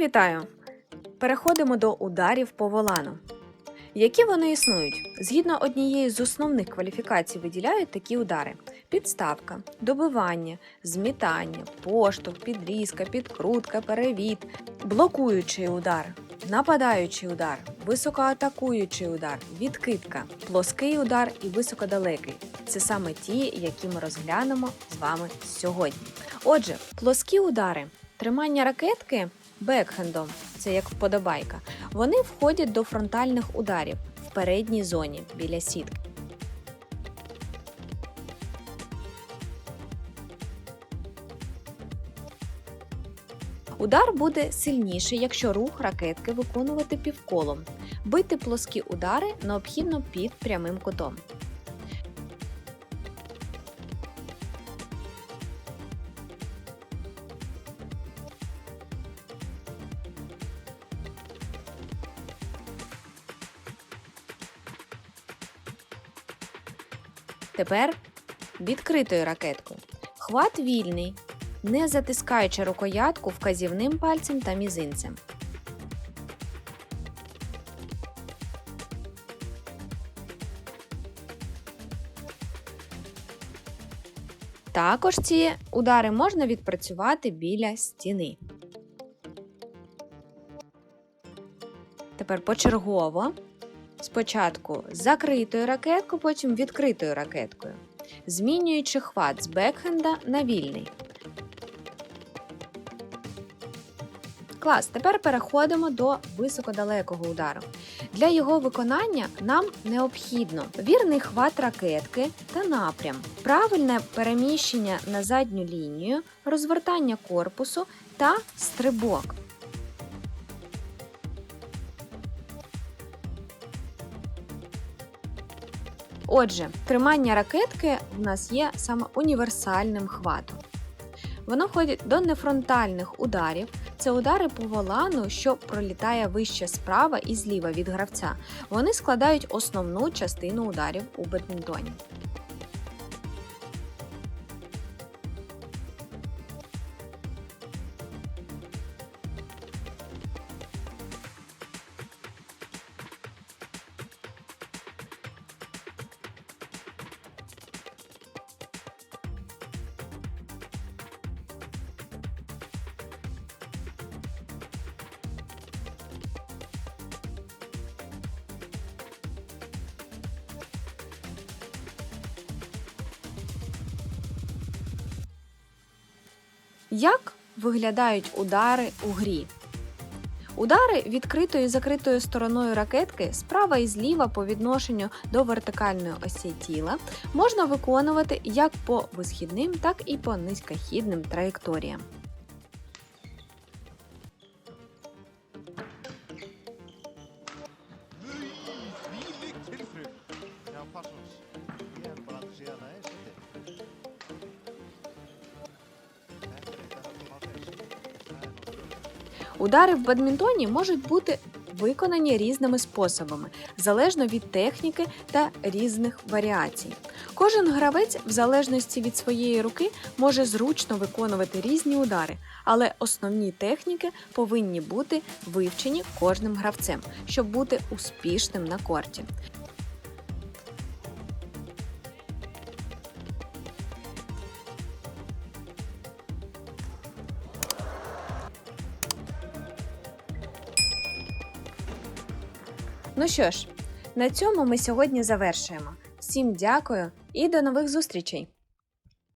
вітаю! Переходимо до ударів по волану. Які вони існують? Згідно однієї з основних кваліфікацій виділяють такі удари: підставка, добивання, змітання, поштовх, підрізка, підкрутка, перевід, блокуючий удар, нападаючий удар, високоатакуючий удар, відкидка, плоский удар і високодалекий. Це саме ті, які ми розглянемо з вами сьогодні. Отже, плоскі удари, тримання ракетки бекхендом, це як вподобайка, вони входять до фронтальних ударів в передній зоні біля сітки. Удар буде сильніший, якщо рух ракетки виконувати півколом. Бити плоскі удари необхідно під прямим кутом. Тепер відкритою ракеткою. Хват вільний, не затискаючи рукоятку вказівним пальцем та мізинцем. Також ці удари можна відпрацювати біля стіни. Тепер почергово. Спочатку закритою ракеткою, потім відкритою ракеткою, змінюючи хват з бекхенда на вільний. Клас, тепер переходимо до високодалекого удару. Для його виконання нам необхідно вірний хват ракетки та напрям, правильне переміщення на задню лінію, розвертання корпусу та стрибок. Отже, тримання ракетки в нас є саме універсальним хватом. Воно входить до нефронтальних ударів. Це удари по волану, що пролітає вище справа і зліва від гравця. Вони складають основну частину ударів у бадмінтоні. Як виглядають удари у грі? Удари відкритою і закритою стороною ракетки справа і зліва по відношенню до вертикальної осі тіла можна виконувати як по висхідним, так і по низькохідним траєкторіям. Удари в бадмінтоні можуть бути виконані різними способами, залежно від техніки та різних варіацій. Кожен гравець, в залежності від своєї руки, може зручно виконувати різні удари, але основні техніки повинні бути вивчені кожним гравцем, щоб бути успішним на корті. Ну що ж, на цьому ми сьогодні завершуємо. Всім дякую і до нових зустрічей!